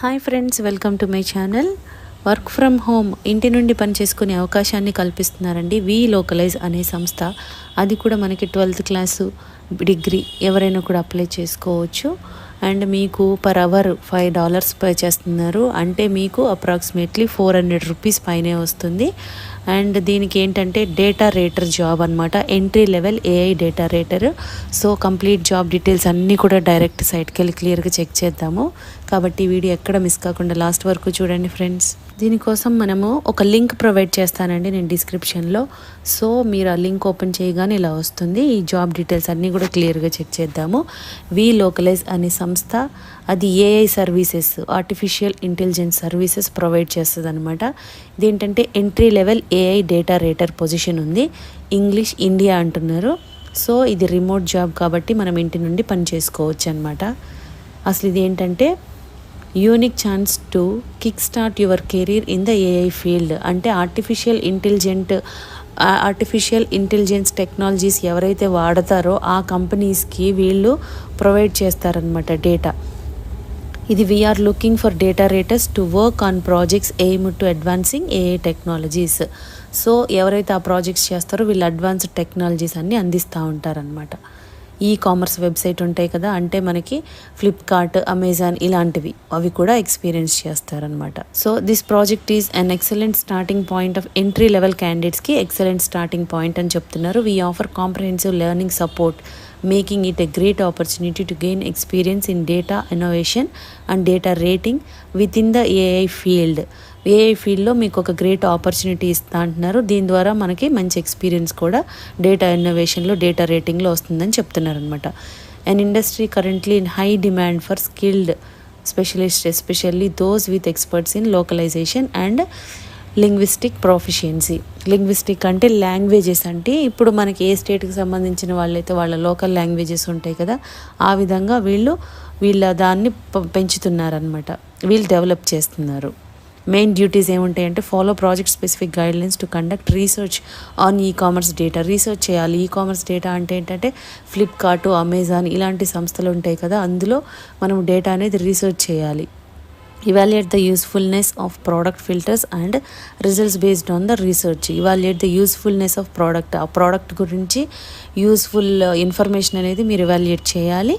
Hi friends welcome to my channel work from home ఇంటి నుండి పని చేసుకునే అవకాశాన్ని కల్పిస్తున్నారండి. వి లోకలైజ్ అనే సంస్థ. అది కూడా మనకి ట్వెల్త్ క్లాసు డిగ్రీ ఎవరైనా కూడా అప్లై చేసుకోవచ్చు. అండ్ మీకు per hour five dollars pay చేస్తున్నారు. అంటే మీకు అప్రాక్సిమేట్లీ ఫోర్ హండ్రెడ్ రూపీస్ పైనే వస్తుంది. అండ్ దీనికి ఏంటంటే డేటా రేటర్ జాబ్ అనమాట entry level AI data rater so complete job details అన్నీ కూడా డైరెక్ట్ సైట్కి వెళ్ళి క్లియర్గా చెక్ చేద్దాము. కాబట్టి వీడియో ఎక్కడ మిస్ కాకుండా లాస్ట్ వరకు చూడండి ఫ్రెండ్స్ దీనికోసం మనము ఒక లింక్ ప్రొవైడ్ చేస్తానండి నేను డిస్క్రిప్షన్లో. సో మీరు ఆ లింక్ ఓపెన్ చేయగానే ఇలా వస్తుంది. ఈ జాబ్ డీటెయిల్స్ అన్నీ కూడా క్లియర్గా చెక్ చేద్దాము. వి లోకలైజ్ అనే సంస్థ అది AI services artificial intelligence services provide చేస్తుంది అనమాట ఇదేంటంటే entry level AI data rater position ఉంది. ఇంగ్లీష్ ఇండియా అంటున్నారు. సో ఇది రిమోట్ జాబ్ కాబట్టి మనం ఇంటి నుండి పని చేసుకోవచ్చు అనమాట అసలు ఇది ఏంటంటే unique chance to kick start your career in the AI field అంటే artificial intelligent artificial intelligence technologies ఎవరైతే వాడతారో ఆ కంపెనీస్కి వీళ్ళు ప్రొవైడ్ చేస్తారనమాట డేటా ఇది we are looking for data raters to work on projects aim to advancing AI technologies so ఎవరైతే ఆ ప్రాజెక్ట్స్ చేస్తారో వీళ్ళు అడ్వాన్స్డ్ టెక్నాలజీస్ అన్నీ అందిస్తూ ఉంటారనమాట ఈ కామర్స్ వెబ్సైట్ ఉంటాయి కదా అంటే మనకి ఫ్లిప్కార్ట్ అమెజాన్ ఇలాంటివి అవి కూడా ఎక్స్పీరియన్స్ చేస్తారనమాట so this project is an excellent starting point of entry level క్యాండిడేట్స్కి ఎక్సలెంట్ స్టార్టింగ్ పాయింట్ అని చెప్తున్నారు. We offer comprehensive learning support making it a great opportunity to gain experience in data innovation and data rating with in the AI field AI ఫీల్డ్లో మీకు ఒక great opportunity ఇస్తా అంటున్నారు. దీని ద్వారా మనకి మంచి ఎక్స్పీరియన్స్ కూడా డేటా ఇన్నోవేషన్లో డేటా రేటింగ్లో వస్తుందని చెప్తున్నారు అనమాట and industry currently in high demand for skilled specialist especially those with experts in localization and linguistic proficiency. Linguistic అంటే లాంగ్వేజెస్ అంటే ఇప్పుడు మనకి ఏ స్టేట్కి సంబంధించిన వాళ్ళైతే వాళ్ళ లోకల్ లాంగ్వేజెస్ ఉంటాయి కదా ఆ విధంగా వీళ్ళు వీళ్ళ దాన్ని పెంచుతున్నారనమాట వీళ్ళు డెవలప్ చేస్తున్నారు. Main duties ఏముంటాయంటే follow project specific guidelines to conduct research on e commerce data. Research చేయాలి. ఈ కామర్స్ డేటా అంటే ఏంటంటే ఫ్లిప్కార్ట్ అమెజాన్ ఇలాంటి సంస్థలు ఉంటాయి కదా అందులో మనం డేటా అనేది రీసెర్చ్ చేయాలి. Evaluate the usefulness of product filters and results based on the research. Evaluate the usefulness of product. ఆ ప్రోడక్ట్ గురించి యూస్ఫుల్ ఇన్ఫర్మేషన్ uh, అనేది మీరు ఎవాల్యుయేట్ చేయాలి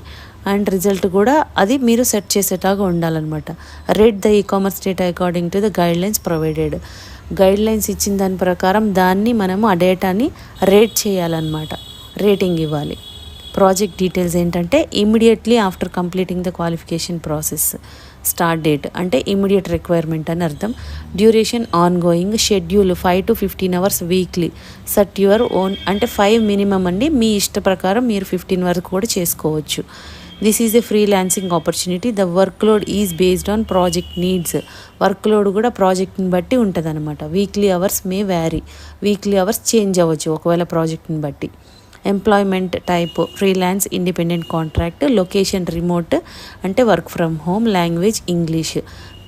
అండ్ రిజల్ట్ కూడా అది మీరు సెట్ చేసేలాగా ఉండాలన్నమాట. Rate the e commerce data according to the guidelines provided guidelines ఇచ్చిన దాని ప్రకారం దాన్ని మనము ఆ డేటాని రేట్ చేయాలన్నమాట. రేటింగ్ ఇవ్వాలి. ప్రాజెక్ట్ డీటెయిల్స్ ఏంటంటే immediately after completing the qualification process start date అంటే ఇమీడియట్ రిక్వైర్మెంట్ అని అర్థం. Duration ongoing schedule five to fifteen hours weekly. Set your own అంటే ఫైవ్ మినిమం అండి. మీ ఇష్ట ప్రకారం మీరు ఫిఫ్టీన్ వరకు కూడా చేసుకోవచ్చు. This is a freelancing opportunity the workload is based on project needs workload కూడా ప్రాజెక్ట్ని బట్టి ఉంటుంది అనమాట weekly hours may vary weekly hours change అవ్వచ్చు. ఒకవేళ ప్రాజెక్ట్ని బట్టి. Employment type freelance independent contract location remote అంటే work from home language English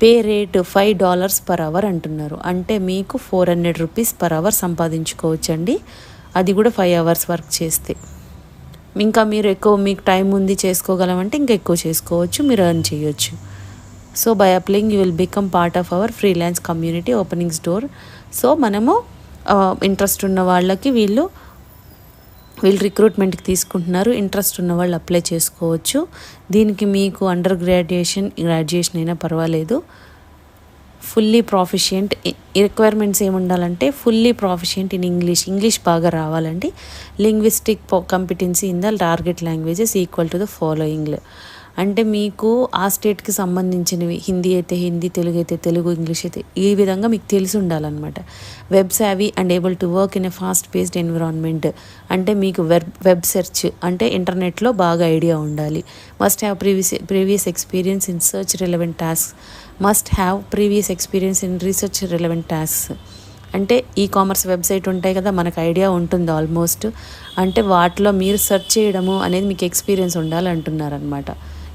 pay rate five dollars per hour అంటున్నారు. అంటే మీకు four hundred rupees per hour సంపాదించుకోవచ్చండి. అది కూడా ఫైవ్ అవర్స్ వర్క్ చేస్తే. ఇంకా మీరు ఎక్కువ మీకు టైం ఉంది చేసుకోగలమంటే ఇంకా ఎక్కువ చేసుకోవచ్చు మీరు ఎర్న్ చేయొచ్చు. So by applying you will become part of our freelance community openings door so మనము ఇంట్రెస్ట్ ఉన్న వాళ్ళకి వీళ్ళు వీళ్ళు రిక్రూట్మెంట్కి తీసుకుంటున్నారు. ఇంట్రెస్ట్ ఉన్న వాళ్ళు అప్లై చేసుకోవచ్చు. దీనికి మీకు అండర్ గ్రాడ్యుయేషన్ గ్రాడ్యుయేషన్ అయినా పర్వాలేదు. Fully proficient requirements ఏముండాలంటే fully proficient in English English బాగా రావాలండి. Linguistic competency in the target languages equal to the following అంటే మీకు ఆ స్టేట్కి సంబంధించినవి హిందీ అయితే హిందీ తెలుగు అయితే తెలుగు ఇంగ్లీష్ అయితే ఈ విధంగా మీకు తెలిసి ఉండాలన్నమాట. Web savvy and able to work in a fast paced environment అంటే మీకు వెబ్ వెబ్ సెర్చ్ అంటే ఇంటర్నెట్లో బాగా ఐడియా ఉండాలి. Must have previous previous experience in search relevant task must have previous experience in research relevant tasks అంటే e commerce website ఉంటాయి కదా మనకు ఐడియా ఉంటుంది ఆల్మోస్ట్ అంటే వాటిలో మీరు సెర్చ్ చేయడము అనేది మీకు ఎక్స్పీరియన్స్ ఉండాలి అంటున్నారనమాట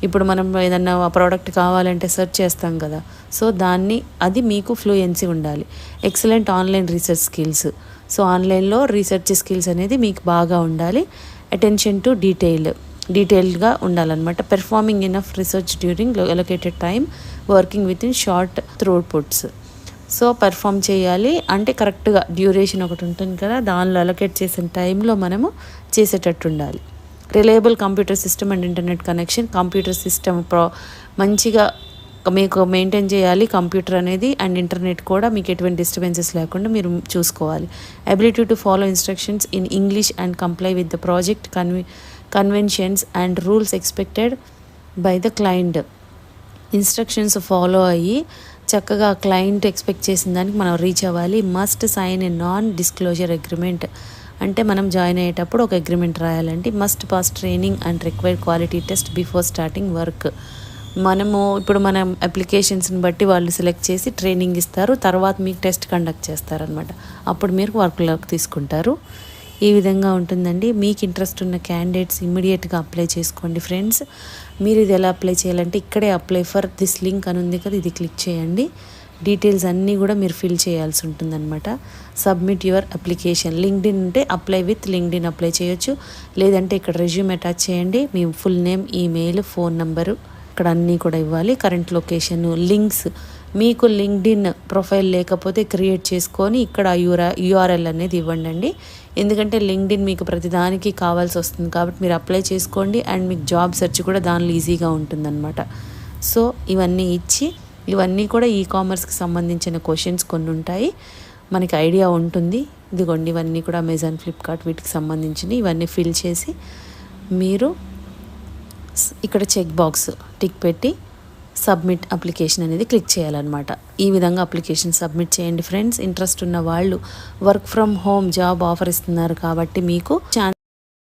ఇప్పుడు మనం ఏదన్నా ప్రోడక్ట్ కావాలంటే సెర్చ్ చేస్తాం కదా. సో దాన్ని అది మీకు ఫ్లూయెన్సీ ఉండాలి. Excellent online research skills so ఆన్లైన్లో రీసెర్చ్ స్కిల్స్ అనేది మీకు బాగా ఉండాలి. అటెన్షన్ టు డీటెయిల్ డీటెయిల్డ్గా ఉండాలన్నమాట. Performing enough research during allocated time working with in short throughputs so perform చేయాలి. అంటే కరెక్ట్గా డ్యూరేషన్ ఒకటి ఉంటుంది కదా. దానిలో అలొకేట్ చేసిన టైంలో మనము చేసేటట్టు ఉండాలి. Reliable computer system and internet connection computer system pro మంచిగా మీకు మెయింటైన్ చేయాలి. కంప్యూటర్ అనేది అండ్ ఇంటర్నెట్ కూడా మీకు ఎటువంటి డిస్టర్బెన్సెస్ లేకుండా మీరు చూసుకోవాలి. Ability to follow instructions in English and comply with the project convey conventions and rules expected by the client instructions follow అయ్యి చక్కగా క్లయింట్ ఎక్స్పెక్ట్ చేసిన దానికి మనం రీచ్ అవ్వాలి. Must sign a non disclosure agreement అంటే మనం జాయిన్ అయ్యేటప్పుడు ఒక agreement రాయాలండి must pass training and required quality test before starting work మనము ఇప్పుడు మన అప్లికేషన్స్ని బట్టి వాళ్ళు సెలెక్ట్ చేసి ట్రైనింగ్ ఇస్తారు తర్వాత మీకు టెస్ట్ కండక్ట్ చేస్తారనమాట అప్పుడు మీరు వర్క్లోకి తీసుకుంటారు. ఈ విధంగా ఉంటుందండి. మీకు ఇంట్రెస్ట్ ఉన్న క్యాండిడేట్స్ ఇమ్మీడియట్గా అప్లై చేసుకోండి ఫ్రెండ్స్ మీరు ఇది ఎలా అప్లై చేయాలంటే ఇక్కడే అప్లై ఫర్ దిస్ లింక్ అని ఉంది కదా ఇది క్లిక్ చేయండి. డీటెయిల్స్ అన్నీ కూడా మీరు ఫిల్ చేయాల్సి ఉంటుందన్నమాట. Submit your application. లింక్డ్ఇన్ ఉంటే అప్లై విత్ లింక్డ్ఇన్ అప్లై చేయొచ్చు. లేదంటే ఇక్కడ రెజ్యూమ్ అటాచ్ చేయండి. మీ full name email phone number ఇక్కడ అన్నీ కూడా ఇవ్వాలి. Current location links. మీకు లింక్డ్ఇన్ ప్రొఫైల్ లేకపోతే క్రియేట్ చేసుకొని ఇక్కడ యూరా యూఆర్ఎల్ అనేది ఇవ్వండి అండి ఎందుకంటే లింక్డ్ఇన్ మీకు ప్రతిదానికి కావాల్సి వస్తుంది కాబట్టి మీరు అప్లై చేసుకోండి. అండ్ మీకు జాబ్ సెర్చ్ కూడా దానిలో ఈజీగా ఉంటుందన్నమాట. సో ఇవన్నీ ఇచ్చి ఇవన్నీ కూడా ఈ కామర్స్కి సంబంధించిన క్వశ్చన్స్ కొన్ని ఉంటాయి. మనకి ఐడియా ఉంటుంది. ఇదిగోండి ఇవన్నీ కూడా అమెజాన్ ఫ్లిప్కార్ట్ వీటికి సంబంధించినవి. ఇవన్నీ ఫిల్ చేసి మీరు ఇక్కడ చెక్ బాక్స్ టిక్ పెట్టి సబ్మిట్ అప్లికేషన్ అనేది క్లిక్ చేయాలన్నమాట. ఈ విధంగా అప్లికేషన్ సబ్మిట్ చేయండి ఫ్రెండ్స్ ఇంట్రెస్ట్ ఉన్న వాళ్ళు work from home job offer ఇస్తున్నారు కాబట్టి మీకు ఛాన్స్